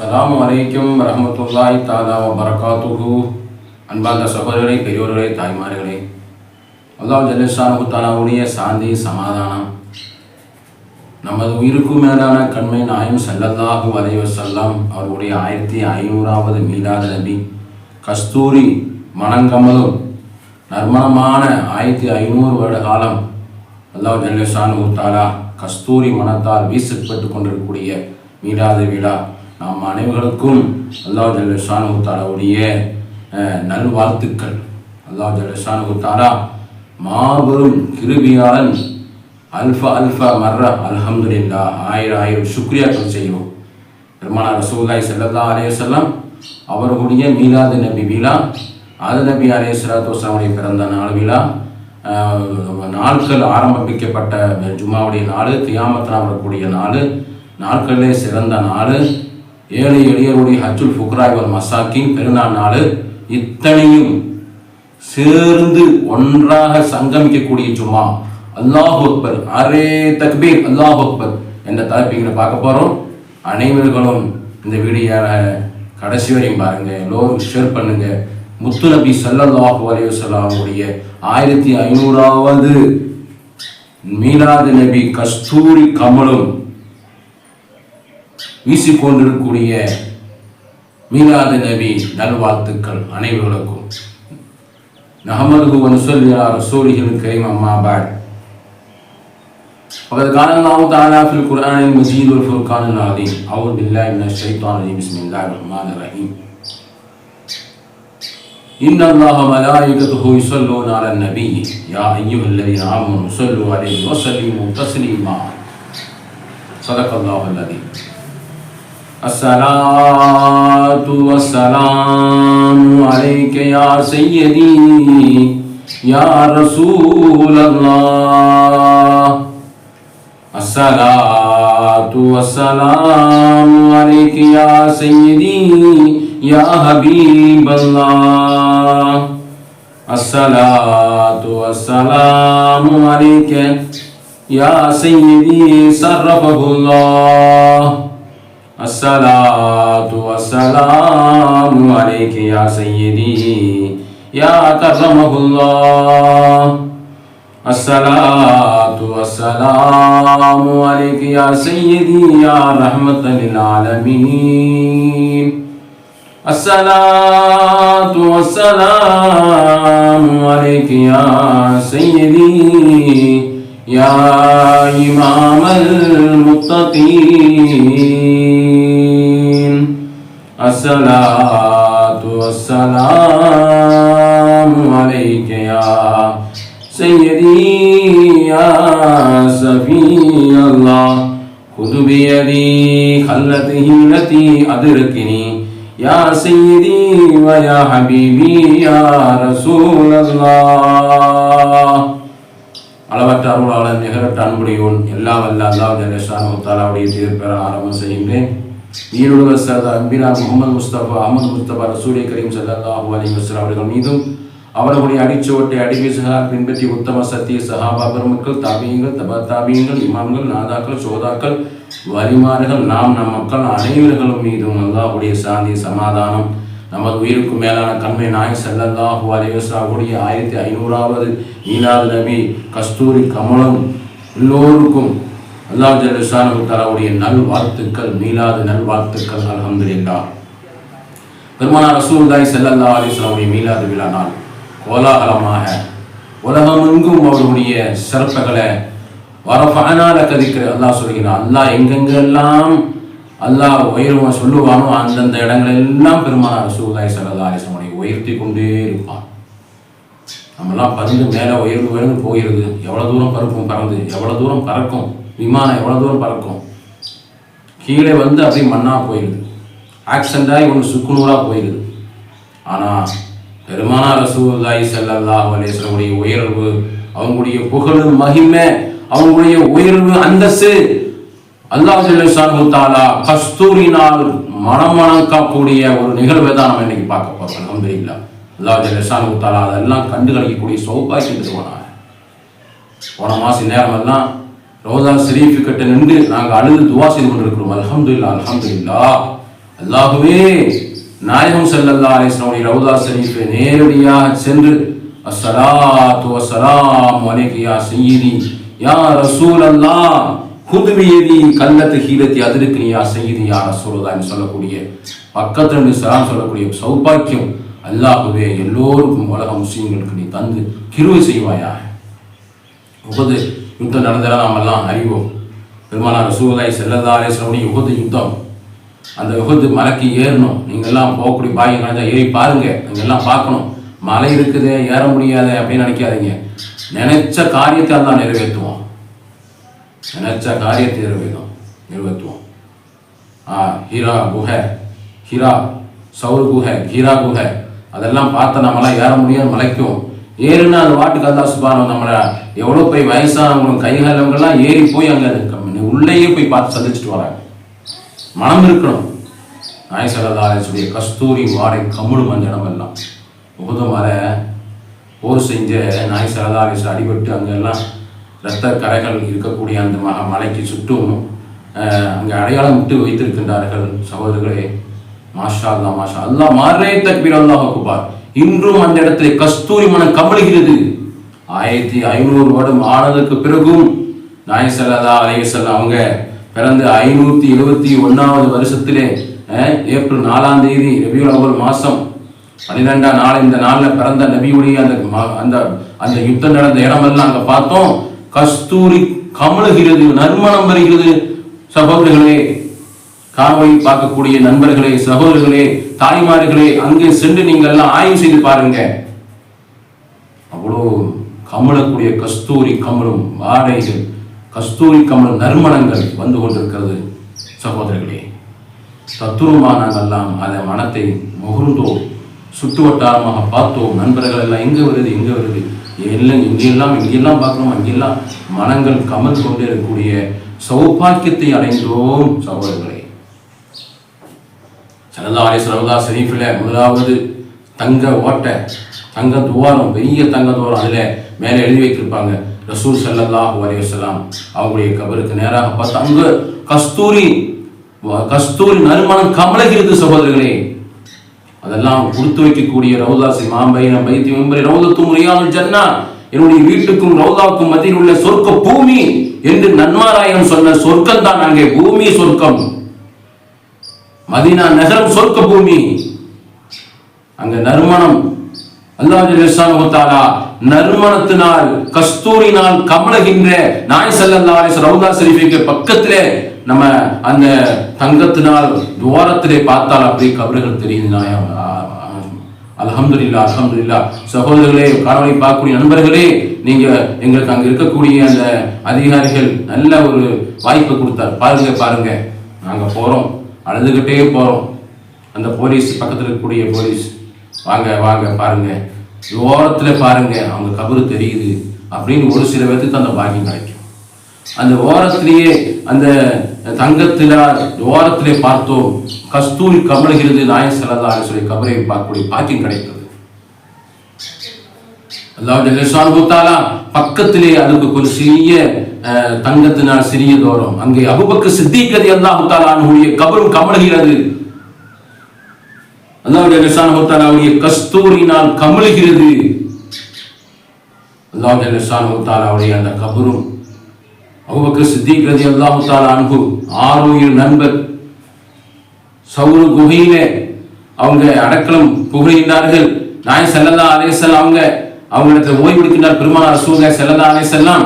சலாம் அலைக்கும் ரஹமத்துல்லாய் தாலா வரகாத்துகு அன்பார்ந்த சகோதரர்களே பெரியோர்களே தாய்மார்களே. அல்லாஹ் ஜல்லிஷானு தாலாவுடைய சாந்தி சமாதானம் நமது உயிருக்கு மேலான கண்மை நாயம் ஸல்லல்லாஹு அலைஹி செல்லாம் அவருடைய ஆயிரத்தி ஐநூறாவது மீலாத நபி. கஸ்தூரி மணங்கமலும் நர்மணமான ஆயிரத்தி ஐநூறு வருட காலம் அல்லாஹ் ஜல்லிஷானு தாலா கஸ்தூரி மனத்தால் வீசப்பட்டு கொண்டிருக்கக்கூடிய மீலாத விழா நாம் அனைவர்களுக்கும் அல்லாஹ் ஜல்லிஷானு நல்வாழ்த்துக்கள். அல்லாஹ் ஜல்லிஷானு மாபெரும் கிருபியாளன் அல்ஃபா அல்ஃபா மர்ர அல்ஹம்துலில்லா ஆயிரம் ஆயிரம் சுக்ரியாக்கள் செய்வோம் பெருமானார் ரசூல்லாய் செல்லல்லா அலையசல்லாம் அவர்களுடைய மீலாது நபி விழா அது நபி அலைஹி ஸலாத்து பிறந்த நாள் விழா நாட்கள் ஆரம்பிக்கப்பட்ட ஜும்மாவுடைய நாள் தியாமத்தனா வரக்கூடிய நாள் நாட்களிலே சிறந்த நாள் ஏழை எளியருடைய ஹஜ்ஜுல் ஃபுக்ராய்வல் மசாக்கின் பெருநாள் நாள் இத்தனையும் சேர்ந்து ஒன்றாக சங்கமிக்கக்கூடிய சும்மா அல்லாஹ் அக்பர் அரே தக்பீர் அல்லாஹ் அக்பர் என்ற தலைப்பிங்களை பார்க்க போகிறோம் அனைவர்களும் இந்த வீடியோவை கடைசி வரையும் பாருங்க. எல்லோரும் ஷேர் பண்ணுங்க. முத்து நபி ஸல்லல்லாஹு அலைஹி வஸல்லமுடைய ஆயிரத்தி ஐநூறாவது மீனாது நபி கஸ்தூரி கமலும் வீசிக்கொண்டிருக்கக்கூடிய மீலாது நபி நல்வாழ்த்துக்கள் அனைவர்களுக்கும் نحمده ونصلي على رسوله الكريم أما بعد وقد قال الله تعالى في القرآن المجيد والفرقان العظيم أعوذ بالله من الشيطان الرجيم بسم الله الرحمن الرحيم إن الله وملائكته يصلون على النبي يا أيها الذين آمنوا صلوا عليه وسلموا تسليما صدق الله العظيم الصلاة والسلام عليك يا سيدي، يا رسول الله. الصلاة والسلام عليك يا سيدي، يا حبيب الله. الصلاة والسلام عليك يا سيدي، صرفه الله. الصلاة والسلام عليك يا سيدي، يا كرمه الله. الصلاة والسلام عليك يا سيدي، يا رحمة للعالمين. الصلاة والسلام عليك يا سيدي يا إمام المتقين. الصلاة والسلام عليك يا سيدي يا سفي الله. خذ بيدي خلته التي أدركني يا سيدي ويا حبيبي يا رسول الله. அளவற்ற அருளாளன் நிகரற்ற அன்புடையோன் எல்லா வல்ல அல்லாஹ் ஜலேஷானு முத்தாலாவுடைய தீர்ப்பெற ஆரம்பம் செய்கின்றேன். ஈருலக சர்தா அம்பினா முகமது முஸ்தபா அஹமது முஸ்தபா ரசூலை கரீம் சல்லாஹூ அலி வஸ்லாம் அவர்கள் மீதும் அவர்களுடைய அடிச்சுவட்டை அடிவிசுகார் பின்பற்றி உத்தம சத்திய சஹாபா பெருமக்கள் தாபியங்கள் தபா தாபியங்கள் இமாம்கள் நாதாக்கள் சோதாக்கள் வரிமாறுகள் நாம் நம் மக்கள் அனைவர்களும் மீதும் அல்லாஹுடைய சாந்தி சமாதானம் நமது உயிருக்கு மேலான கண்மை நாய் செல்லல்லாஹு அலைவசாவுடைய ஆயிரத்தி ஐநூறாவது ஈனாது நபி கஸ்தூரி கமலம். எல்லோருக்கும் அல்லாஹ் ஜல்லிசானு தலாவுடைய நல் வாழ்த்துக்கள் மீளாது நல் வாழ்த்துக்கள் அல்ஹம்துலில்லாஹ் பெருமானார் ரசூலுல்லாஹி ஸல்லல்லாஹு அலைஹி வஸல்லம் மீலாது விழா நாள் கோலாகலமாக உலகமெங்கும் அவருடைய சிறப்புகளை வரஃபனால கதிக்கிற அல்லாஹ் சொல்கிறான். அல்லாஹ் எங்கெங்கெல்லாம் அல்லாஹ் உயர்வன் சொல்லுவானோ அந்தந்த இடங்கள் எல்லாம் பெருமானார் ரசூலுல்லாஹி ஸல்லல்லாஹு அலைஹி உயர்த்தி கொண்டே இருப்பான் நம்மெல்லாம் பறந்து மேலே உயர்ந்து உயர்ந்து போகிறது. எவ்வளோ தூரம் பறக்கும்? பறந்து. எவ்வளோ தூரம் பறக்கும்? விமானம் எவ்வளோ தூரம் பறக்கும்? கீழே வந்து அப்படியே மண்ணாக போயிடுது. ஆக்சிடெண்ட்டாகி ஒன்று சுக்குநூறாக போயிடுது. ஆனால் பெருமானா ரசூலுல்லாஹி ஸல்லல்லாஹு அலைஹி உயர்வு அவங்களுடைய புகழ் மகிமை அவங்களுடைய உயர்வு அந்தஸ்து அல்லாஹ் ஜல்லஷானு கஸ்தூரினால் மனம் மணக்கக்கூடிய ஒரு நிகழ்வை தான் நம்ம இன்னைக்கு பார்க்க போறோம். அல்ஹம்துலில்லாஹ் அல்லாஹ் ஜல்லஷானு தாலா அதெல்லாம் கண்டு கழிக்கக்கூடிய சௌபாக்கியம் போனாங்க போன மாசம் நேரம் எல்லாம் ரோதா ஷெரீஃபு கிட்ட நின்று நாங்கள் அழுது துவா செய்து கொண்டிருக்கிறோம். அல்ஹம்துலில்லாஹ் அல்ஹம்துலில்லாஹ் அல்லாஹுவே நாயகம் செல்லல்லா அலிஸ்லாமுடைய ரவுதா ஷரீஃபை நேரடியாக சென்று அஸ்ஸலாத்து வஸ்ஸலாமு அலைக யா சய்யிதி யா ரசூலல்லாஹ் குது கல்லத்து ஹீலத்தி அதிருக்கு நீ சய்யிதி? யா ரசூலுல்லாஹ்னு சொல்லக்கூடிய பக்கத்துல இருந்து சலாம் சொல்லக்கூடிய சௌபாக்கியம் அல்லாஹுவே எல்லோருக்கும் உலக முஸ்லீம்களுக்கு நீ தந்து கிருவை செய்வாயா உகது யுத்தம் நடந்ததெல்லாம் நாம் எல்லாம் அறிவோம். பெருமானார் ரசூலாய் செல்லல்லா சொல்லி யுகது யுத்தம். அந்த யுகத்து மலைக்கு ஏறணும். நீங்கள்லாம் போகக்கூடிய பாக்கியம் கிடைச்சா ஏறி பாருங்க. நீங்கள்லாம் பார்க்கணும். மலை இருக்குது ஏற முடியாது அப்படின்னு நினைக்காதீங்க. நினைச்ச காரியத்தை தான் நிறைவேற்றுவோம் நினைச்ச காரியத்தை நிறைவேற்றும் நிறைவேற்றுவோம் ஆ ஹீரா குஹை ஹீரா சவுர் குஹை ஹீரா குஹை அதெல்லாம் பார்த்து நம்மளாம் ஏற முடியாது மலைக்கும். ஏறுனா அந்த வாட்டுக்கு அல்லா சுபானம் நம்மளை எவ்வளோ போய் வயசானவங்களும் கைகாலவங்கெல்லாம் ஏறி போய் அங்கே உள்ளேயே போய் பார்த்து சந்திச்சுட்டு வராங்க. மனம் இருக்கணும். நாயசலதாரசுடைய கஸ்தூரி வாடை கமுழு மஞ்சனம் எல்லாம். உகுத மர போர் செஞ்ச நாயசலதாரசு அடிபட்டு அங்கெல்லாம் இரத்த கரைகள் இருக்கக்கூடிய அந்த மக மலைக்கு சுற்றும் அங்கே அடையாளம் விட்டு வைத்திருக்கின்றார்கள் சகோதரர்களே. மாஷா அல்லா மாஷா அல்லா மாறே தக்பீர் அல்லாஹ் அக்பர். இன்றும் அந்த இடத்துல கஸ்தூரி மனம் கமழுகிறது. ஆயிரத்தி ஐநூறு வருடம் ஆனதுக்கு பிறகும் நாயசல்லா சல்லா அவங்க பிறந்து ஐநூத்தி எழுபத்தி ஒன்னாவது வருஷத்திலே ஏப்ரல் நாலாம் தேதி ரபியுல் அவ்வல் மாசம் பன்னிரெண்டாம் நாள் இந்த நாளில் பிறந்த நபியுடைய அந்த ம- அந்த அந்த யுத்தம் நடந்த இடமெல்லாம் அங்கே பார்த்தோம். கஸ்தூரி கமழுகிறது நறுமணம் வருகிறது. சகோதரர்களே காவை பார்க்கக்கூடிய நண்பர்களே சகோதரர்களே தாய்மார்களே அங்கே சென்று நீங்கள் எல்லாம் ஆய்வு செய்து பாருங்க. அவ்வளோ கமலக்கூடிய கஸ்தூரி கமலும் வாடைகள் கஸ்தூரி கமலும் நறுமணங்கள் வந்து கொண்டிருக்கிறது. சகோதரர்களே தத்துவமானங்கள்லாம் அதை மனத்தை முகர்ந்தோம் சுற்று வட்டாரமாக பார்த்தோம். நண்பர்கள் எல்லாம் எங்கே வருது எங்கே வருது? எல்லாம் இங்கெல்லாம் இங்கெல்லாம் பார்க்குறோம் அங்கெல்லாம் மனங்கள் கமல் கொண்டே இருக்கக்கூடிய சௌபாக்கியத்தை அடைந்தோம் சகோதரர்களே. சரதாரி சரதா சலவதா முதலாவது தங்க ஓட்டை தங்க துவாரம் பெரிய தங்க துவாரம் அதில் மேலே எழுதி வைத்திருப்பாங்க. ரசூல் ஸல்லல்லாஹு அலைஹி அவங்களுடைய கபருக்கு நேராக பார்த்து அங்க கஸ்தூரி கஸ்தூரி நறுமணம் கமலகிறது சகோதரர்களே. அதெல்லாம் கொடுத்து வைக்கக்கூடிய ரவுதாசி மாம்பைன பைத்தி மெம்பரி ரவுதத்து ரியாதுல் ஜன்னா என்னுடைய வீட்டுக்கும் ரவுதாவுக்கும் மத்தியில் உள்ள சொர்க்க பூமி என்று நன்மாராயன் சொன்ன சொர்க்கம் தான் அங்கே பூமி சொர்க்கம். மதினா நகரம் சொர்க்க பூமி. அங்க நறுமணம். அல்லாஹ் நறுமணத்தினால் கஸ்தூரினால் கமலகின்ற நாய் சல்லல்லா ரவுதா ஷரீஃபுக்கு பக்கத்திலே நம்ம அந்த தங்கத்தினால் துவாரத்திலே பார்த்தால் அப்படியே கபறுகள் தெரியுது நாயா அல்ஹம்துலில்லாஹ் அல்ஹம்துலில்லாஹ். சகோதரர்களே காணொளி பார்க்கக்கூடிய நண்பர்களே நீங்க எங்களுக்கு அங்க இருக்கக்கூடிய அந்த அதிகாரிகள் நல்ல ஒரு வாய்ப்பு கொடுத்தார். பாருங்க பாருங்க. நாங்க போறோம். அழுதுகிட்டே போறோம். அந்த போலீஸ் பக்கத்துல இருக்கக்கூடிய போலீஸ். வாங்க வாங்க பாருங்க. ஓரத்துல பாருங்க அவங்க கபரு தெரியுது. அப்படின்னு ஒரு சில பேர்த்துக்கு அந்த பாக்கியம் கிடைக்கும். அந்த ஓரத்திலேயே அந்த தங்கத்தில ஓரத்திலே பார்த்தோம் கஸ்தூரி கமலுகிறது நாய செல்லதா சொல்லி கபரை பார்க்கக்கூடிய பாக்கியம் கிடைத்தது. அல்லாஹ் ஜல்லஷானு தாலா பக்கத்திலே அதுக்கு ஒரு சிறிய அஹ், தங்கத்தினால் சிறிய தோரம். அங்கே அபுபக்கு சித்திகதி அல்லாஹு தாலானுடைய கபரும் கமலுகிறது அல்லாஹ் ஜல்லஷானு தாலாவுடைய கஸ்தூரினால் கமலுகிறது அல்லாஹ் ஜல்லஷானு அந்த கபரும் அபுபக்கர் சித்திக் ரதி அல்லாஹு தாலா அன்பு ஆரோக்கிய நண்பர். சவுரு குகையிலே அவங்க அடக்கலம் புகழ்கின்றார்கள். நாய் செல்லல்லா அலேசல் அவங்க அவங்களிடத்தை ஓய்வு எடுக்கின்றார் பெருமானார் சூக செல்லல்லா அலேசல்லாம்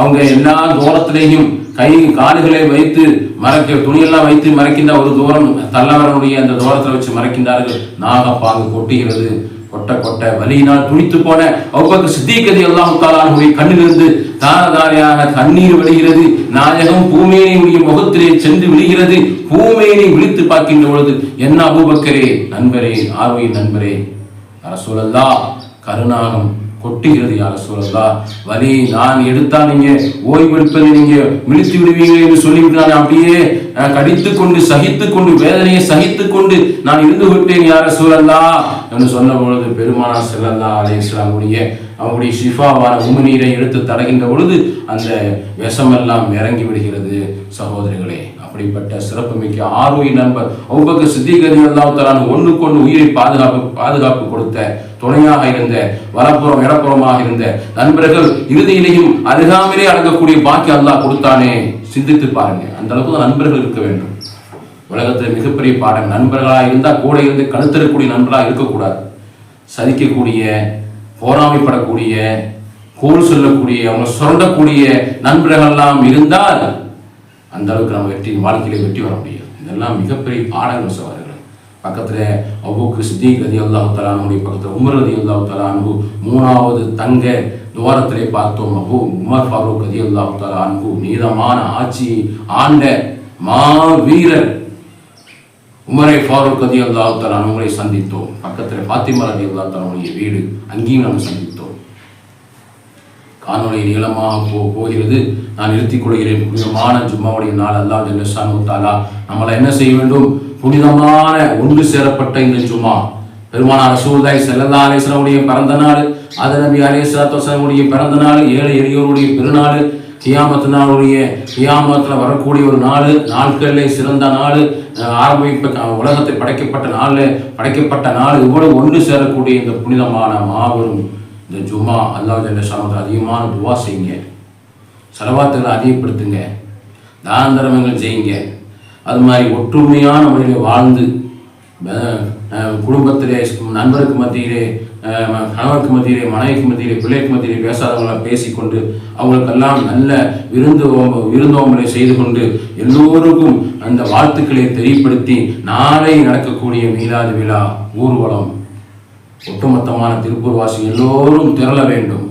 அவங்க எல்லா தூரத்திலேயும் கை காடுகளை வைத்து மறைக்க துணியெல்லாம் வைத்து மறைக்கின்ற ஒரு தூரம் தள்ளவரனுடைய அந்த தூரத்தில் வச்சு மறைக்கின்றார்கள். நாகப்பாங்கு கொட்டுகிறது. கொட்ட கொட்ட வலியினால் துணித்து போன அவ்வளவு சித்திகதி எல்லாம் தாலானுடைய கண்ணிலிருந்து தாரதாரையாக தண்ணீர் விழுகிறது நாயகம் பூமேனியுடைய முகத்திலே சென்று விழுகிறது. பூமேனி விழித்து பார்க்கின்ற பொழுது என்ன அபூபக்கரே? நண்பரே ஆர்வை நண்பரே அரசூலல்லா கருணாகம் கொட்டுகிறது யார சூழல்லா வலி நான் எடுத்தால் நீங்க ஓய்வெடுப்பதை நீங்க விழித்து விடுவீங்க என்று சொல்லிவிட்டு நான் அப்படியே கடித்து கொண்டு சகித்து கொண்டு வேதனையை சகித்து கொண்டு நான் இருந்து விட்டேன் யார சூழல்லா என்று சொன்ன பொழுது பெருமானா செல்லல்லா அலே இஸ்லாமுடைய அவங்களுடைய ஷிஃபாவான உமிநீரை எடுத்து தடகின்ற பொழுது அந்த விஷமெல்லாம் இறங்கி விடுகிறது. சகோதரிகளே அப்படிப்பட்ட சிறப்புமிக்க ஆர்வி நண்பர் அவ்வக சித்திகதி அல்லாஹாலான ஒன்றுக்கு ஒன்று உயிரை பாதுகாப்பு பாதுகாப்பு கொடுத்த துணையாக இருந்த வலப்புறம் இடப்புறமாக இருந்த நண்பர்கள் இறுதியிலையும் அருகாமலே அடங்கக்கூடிய பாக்கி அல்லாஹ் கொடுத்தானே. சிந்தித்து பாருங்க. அந்த அளவுக்கு தான் நண்பர்கள் இருக்க வேண்டும். உலகத்தில் மிகப்பெரிய பாடம். நண்பர்களாக இருந்தால் கூட இருந்து கழுத்தரக்கூடிய நண்பர்களாக இருக்கக்கூடாது. சதிக்கக்கூடிய போராமைப்படக்கூடிய கோல் சொல்லக்கூடிய அவங்க சுரண்டக்கூடிய நண்பர்கள்லாம் இருந்தால் அந்த அளவுக்கு நம்ம வெற்றி வாழ்க்கையில வெற்றி வர முடியும். இதெல்லாம் மிகப்பெரிய பாடங்கள் சவார்கள் பக்கத்தில் அவ்வளோக்கு சித்திக் ரதி அல்லாஹு பக்கத்தில் உமர் ரதி அல்லாஹு மூணாவது தங்க துவாரத்திலே பார்த்தோம். அபு உமர் ஃபாரூக் ரதி அல்லாஹு தலானு நீதமான ஆட்சி ஆண்ட மா வீரர் உமரை ஃபாரூக் ரதி அல்லாஹு சந்தித்தோம். பக்கத்தில் பாத்திமா ரதி அல்லா வீடு அங்கேயும் நம்ம சந்தித்தோம். காணொளி நீளமாக போ போகிறது. நான் நிறுத்திக் கொள்கிறேன். புனிதமான ஜும்மாவுடைய நாள் அல்லா ஜல்லஷானு தாலா நம்மளை என்ன செய்ய வேண்டும்? புனிதமான ஒன்று சேரப்பட்ட இந்த ஜும்மா. பெருமானார் ரசூல்தாய் செல்லல்லா அலேஸ்வரனுடைய பிறந்த நாள் அது நபி அலேஸ்வரத்தோசனுடைய பிறந்த நாள் ஏழை எளியோருடைய பெருநாள் கியாமத்து நாளுடைய கியாமத்தில் வரக்கூடிய ஒரு நாள் நாட்களில் சிறந்த நாள் ஆரம்பிப்ப உலகத்தை படைக்கப்பட்ட நாளில் படைக்கப்பட்ட நாள் இவ்வளவு ஒன்று சேரக்கூடிய இந்த புனிதமான மாபெரும் இந்த ஜுமா அல்லாஹ் ஜல்லஷாமத்தை அதிகமான துவா செய்யுங்க. செலவாத்துகளை அதிகப்படுத்துங்க. தான தர்மங்கள் செய்யுங்க. அது மாதிரி ஒற்றுமையான முறையில் வாழ்ந்து குடும்பத்திலே நண்பருக்கு மத்தியிலே கணவருக்கு மத்தியிலே மனைவிக்கு மத்தியிலே பிள்ளைக்கு மத்தியிலே பேசாதவங்களாம் பேசிக்கொண்டு அவங்களுக்கெல்லாம் நல்ல விருந்து விருந்தோம்பலை செய்து கொண்டு எல்லோருக்கும் அந்த வாழ்த்துக்களை தெரியப்படுத்தி நாளை நடக்கக்கூடிய மீலாது விழா ஊர்வலம். ஒட்டுமொத்தமான திருப்பூர் வாசி எல்லோரும் திரள வேண்டும்.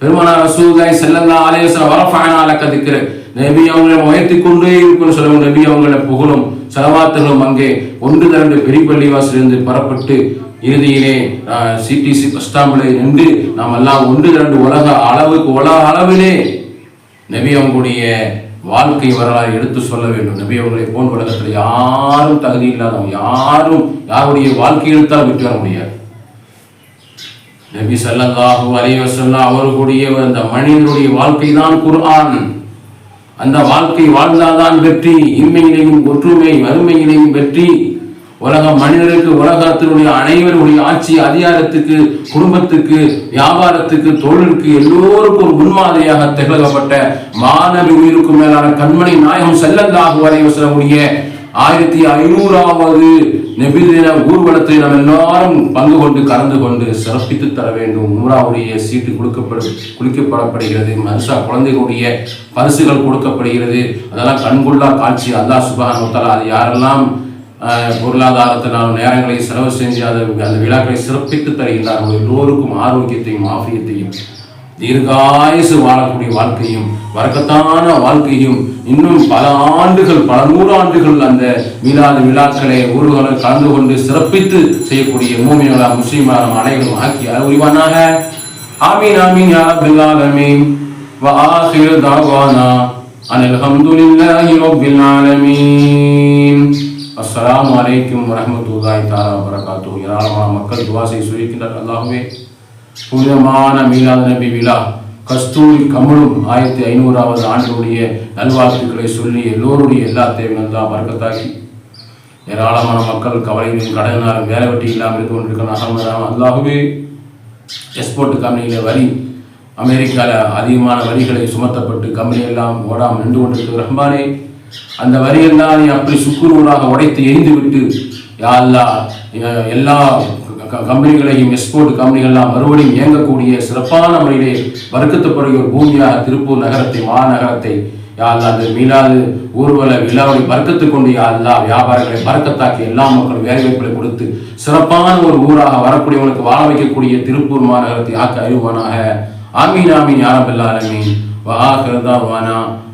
பெருமானார் ரசூல்லாய் செல்லல்லா ஆலயசன வரஃபானால கதிக்கிற நபி அவங்களை உயர்த்தி கொண்டே இருக்குன்னு சொல்லுவோம். நபி அவங்களை புகழும் செலவாத்துகளும் அங்கே ஒன்று திரண்டு பெரிய பள்ளிவாசிலிருந்து பெறப்பட்டு இறுதியிலே சிடிசி பஸ் ஸ்டாம்பில் நின்று நாம் எல்லாம் ஒன்று திரண்டு உலக அளவுக்கு உலக அளவிலே நபி அவங்களுடைய வாழ்க்கை வரலாறு எடுத்து சொல்ல வேண்டும். நபி அவர்களை போன் உலகத்தில் யாரும் தகுதி இல்லாதவங்க யாரும் யாருடைய வாழ்க்கை எடுத்தால் விட்டு வர முடியாது. நபி சல்லாஹு அலைவசல்லா அவர்களுடைய அந்த மனிதனுடைய வாழ்க்கை தான் குர்ஆன். அந்த வாழ்க்கை வாழ்ந்தால்தான் வெற்றி. இம்மையிலையும் ஒற்றுமை வறுமையிலையும் வெற்றி. உலக மனிதருக்கு உலகத்தினுடைய அனைவருடைய ஆட்சி அதிகாரத்துக்கு குடும்பத்துக்கு வியாபாரத்துக்கு தொழிலுக்கு எல்லோருக்கும் ஒரு முன்மாதிரியாக திகழப்பட்ட மாணவி உயிருக்கும் மேலான கண்மணி நாயகம் செல்லந்தாக வரைவு செல்லக்கூடிய ஆயிரத்தி ஐநூறாவது நெபிதின ஊர்வலத்தை நாம் எல்லாரும் பங்கு கொண்டு கலந்து கொண்டு சிறப்பித்து தர வேண்டும். நூறாவுடைய சீட்டு கொடுக்கப்படு குளிக்கப்படப்படுகிறது. மனுஷா குழந்தைகளுடைய பரிசுகள் கொடுக்கப்படுகிறது. அதெல்லாம் கண்கொள்ளா காட்சி. அல்லா சுபான் அது யாரெல்லாம் பொருளாதாரத்தினால் நேரங்களை செலவு செஞ்சு அதை அந்த விழாக்களை சிறப்பித்து தருகின்றார்கள் எல்லோருக்கும் ஆரோக்கியத்தையும் ஆபியத்தையும் தீர்காயசு வாழக்கூடிய வாழ்க்கையும் வரக்கத்தான வாழ்க்கையும் இன்னும் பல ஆண்டுகள் பல நூறாண்டுகள் அந்த மீளாத விழாக்களை ஊர்களை கலந்து கொண்டு சிறப்பித்து செய்யக்கூடிய மூமியங்களா முஸ்லீமான அனைவரும் ஆக்கி அறிவானாக ஆமீன் ஆமீன் யா ரப்பில் ஆலமீன் وآخر دعوانا أن الحمد لله رب العالمين அஸ்லாம் வலைக்கும் வரமத்துல்லாய் தாரா வரகாத்து ஏராளமான மக்கள் துவாசை சொல்லியிருக்கின்றார் அல்லாஹுவே புனிதமான மீலாத நபி விழா கஸ்தூரி கமலும் ஆயிரத்தி ஐநூறாவது ஆண்டுடைய நல்வாழ்த்துக்களை சொல்லி எல்லோருடைய எல்லா தேவையும் தான் வர்க்கத்தாக்கி ஏராளமான மக்கள் கவலையிலும் கடனாலும் வேலை வெட்டி இல்லாமல் இருந்து கொண்டிருக்கிறாங்க அல்லாஹுவே எக்ஸ்போர்ட் கம்பெனியில் வரி அமெரிக்காவில் அதிகமான வரிகளை சுமத்தப்பட்டு கம்பெனி எல்லாம் ஓடாமல் நின்று கொண்டிருக்கிற ரஹ்மானே அந்த வரியெல்லாம் நீ அப்படி சுக்குநூலாக உடைத்து எரிந்து விட்டு யாழ்லா எல்லா கம்பெனிகளையும் எக்ஸ்போர்ட் கம்பெனிகள்லாம் மறுபடியும் இயங்கக்கூடிய சிறப்பான முறையிலே வர்க்கத்துப்படுகிற பூமியாக திருப்பூர் நகரத்தை மாநகரத்தை யாழ்லா அந்த மீளாது ஊர்வல விழாவை பறக்கத்து கொண்டு யாழ்லா வியாபாரிகளை பறக்கத்தாக்கி எல்லா மக்களும் வேலைவாய்ப்புகளை கொடுத்து சிறப்பான ஒரு ஊராக வரக்கூடியவனுக்கு வாழ வைக்கக்கூடிய திருப்பூர் மாநகரத்தை ஆக்க அறிவானாக ஆமீன் ஆமீன் யாரபில்லாலமீன் வாக்கிறதா வானா